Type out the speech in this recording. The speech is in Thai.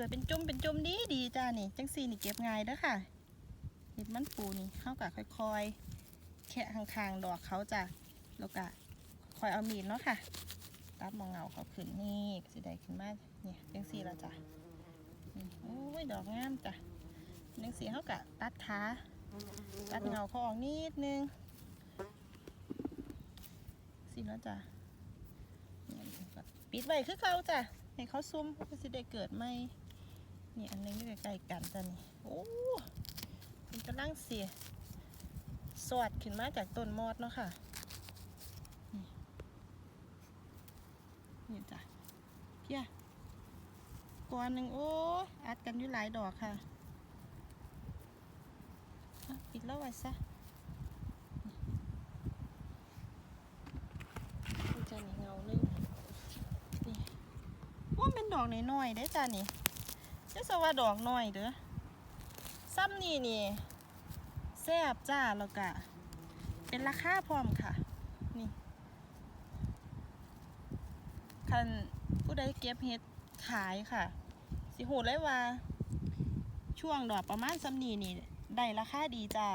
กิดเป็นจุ่มเป็นจุ่มดีดีจ้านี่จังซีนี่เก็บง่ายเด้อค่ะเห็ดมันปูนี่เข้ากับค่อยๆ แคะข้างๆดอกเขาจ้ะแล้วก็ค่อยเอามีดเนาะค่ะตัดมองเงาเขาขึ้นนี่สิได้ขึ้นมาเนี่ยจังซีแล้วจ้ะโอ้ยดอกงามจ้ะจังซีเข้ากะตัดขาตัดเงาเขาออกนิดนึงสิแล้วจ้ะปิดไว้คือเขาจ้ะให้เขาซุ่มก็สิได้เกิดไหม นี่อันนึงอยู่ใกล้ๆกันจ้ะนี่โอ้มันกำลังเสียสวดขึ้นมาจากต้นมอดเนาะค่ะ นี่จ้ะเพียก่อนหนึ่งโอ้ยอัดกันอยู่หลายดอกค่ะอะปิดแล้วไว้ซะนี่จ้ะนี่เงาหนึงนี่ว่าเป็นดอกน้อยๆได้อจ้ะนี่ จะสว่าดอกน้อยเด้อซ้ำนี่นี่แซ่บจ้าแล้วกะเป็นราคาพร้อมค่ะ นี่คันผู้ใดเก็บเห็ดขายค่ะ สิหูเลยว่า ช่วงดอกประมาณซ้ำนี่นี่ได้ราคาดีจ้า